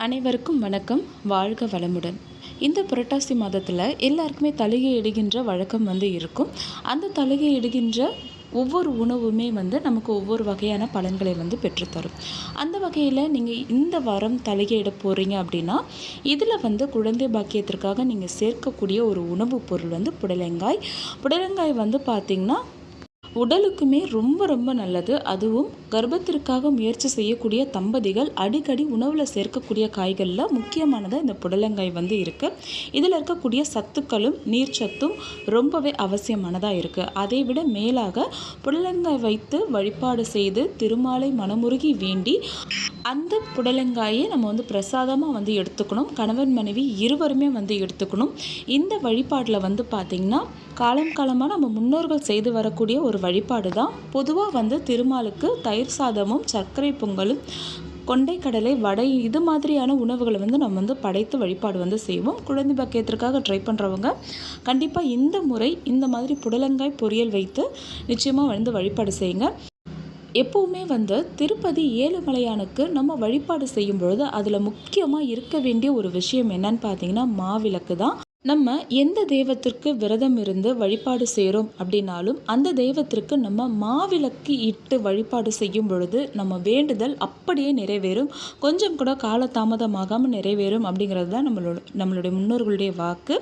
அனைவருக்கும் வணக்கம். வாழ்க வளமுடன். இந்த புரட்டாசி மாதத்தில் எல்லாருக்குமே தழுகை இடுகின்ற வழக்கம் வந்து இருக்கும். அந்த தலிகை இடுகின்ற ஒவ்வொரு உணவுமே வந்து நமக்கு ஒவ்வொரு வகையான பலன்களை வந்து பெற்றுத்தரும். அந்த வகையில் நீங்கள் இந்த வாரம் தலையிட போகிறீங்க அப்படின்னா இதில் வந்து குழந்தை பாக்கியத்திற்காக நீங்கள் சேர்க்கக்கூடிய ஒரு உணவுப் பொருள் வந்து புடலங்காய். புடலங்காய் வந்து பார்த்திங்கன்னா உடலுக்குமே ரொம்ப ரொம்ப நல்லது. அதுவும் கர்ப்பத்திற்காக முயற்சி செய்யக்கூடிய தம்பதிகள் அடிக்கடி உணவில் சேர்க்கக்கூடிய காய்களில் முக்கியமானதாக இந்த புடலங்காய் வந்து இருக்குது இதில் இருக்கக்கூடிய சத்துக்களும் நீர்ச்சத்தும் ரொம்பவே அவசியமானதாக இருக்குது அதை விட மேலாக புடலங்காய் வைத்து வழிபாடு செய்து திருமாலை மனமுருகி வேண்டி அந்த புடலங்காயை நம்ம வந்து பிரசாதமாக வந்து எடுத்துக்கணும். கணவன் மனைவி இருவருமே வந்து எடுத்துக்கணும். இந்த வழிபாட்டில் வந்து பார்த்திங்கன்னா காலம் காலமாக நம்ம முன்னோர்கள் செய்து வரக்கூடிய ஒரு வழிபாடு தான் பொதுவாக வந்து திருமாலுக்கு தயிர் சாதமும் சர்க்கரை பொங்கலும் கொண்டை கடலை வடை இது மாதிரியான உணவுகளை வந்து நம்ம வந்து படைத்து வழிபாடு வந்து செய்வோம். குழந்தை பக்கியத்திற்காக ட்ரை பண்ணுறவங்க கண்டிப்பாக இந்த முறை இந்த மாதிரி புடலங்காய் பொரியல் வைத்து நிச்சயமாக வந்து வழிபாடு செய்யுங்க. எப்போவுமே வந்து திருப்பதி ஏழுமலையானுக்கு நம்ம வழிபாடு செய்யும் பொழுது அதில் முக்கியமாக இருக்க வேண்டிய ஒரு விஷயம் என்னன்னு பார்த்தீங்கன்னா மாவிளக்கு தான் நம்ம எந்த தெய்வத்திற்கு விரதம் இருந்து வழிபாடு செய்கிறோம் அப்படின்னாலும் அந்த தெய்வத்திற்கு நம்ம மாவிளக்கு இட்டு வழிபாடு செய்யும் பொழுது நம்ம வேண்டுதல் அப்படியே நிறைவேறும். கொஞ்சம் கூட காலதாமதமாகாமல் நிறைவேறும் அப்படிங்கிறது தான் நம்மளோட நம்மளுடைய முன்னோர்களுடைய வாக்கு.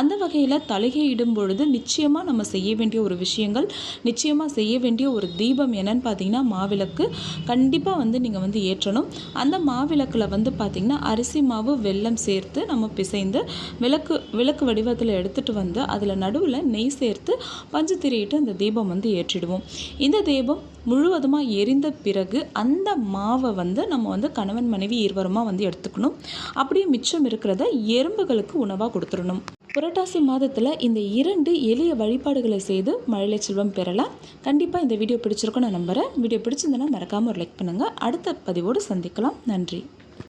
அந்த வகையில் தலைகை பொழுது நிச்சயமாக நம்ம செய்ய வேண்டிய ஒரு விஷயங்கள் நிச்சயமாக செய்ய வேண்டிய ஒரு தீபம் என்னன்னு பார்த்தீங்கன்னா மாவிளக்கு. கண்டிப்பாக வந்து நீங்கள் வந்து ஏற்றணும். அந்த மாவிளக்கில் வந்து பார்த்திங்கன்னா அரிசி மாவு வெல்லம் சேர்த்து நம்ம பிசைந்து விளக்கு விளக்கு வடிவத்தில் எடுத்துகிட்டு வந்து அதில் நடுவில் நெய் சேர்த்து பஞ்சு திரியிட்டு அந்த தீபம் வந்து ஏற்றிடுவோம். இந்த தீபம் முழுவதுமாக எரிந்த பிறகு அந்த மாவை வந்து நம்ம வந்து கணவன் மனைவி இருவருமாக வந்து எடுத்துக்கணும். அப்படியே மிச்சம் இருக்கிறத எறும்புகளுக்கு உணவாக கொடுத்துடணும். புரட்டாசி மாதத்தில் இந்த இரண்டு எளிய வழிபாடுகளை செய்து மழலை செல்வம் பெறலாம். கண்டிப்பாக இந்த வீடியோ பிடிச்சிருக்கும் நான் நம்புகிறேன் வீடியோ பிடிச்சிருந்தேன்னா மறக்காமல் ஒரு லைக் பண்ணுங்கள் அடுத்த பதிவோடு சந்திக்கலாம். நன்றி.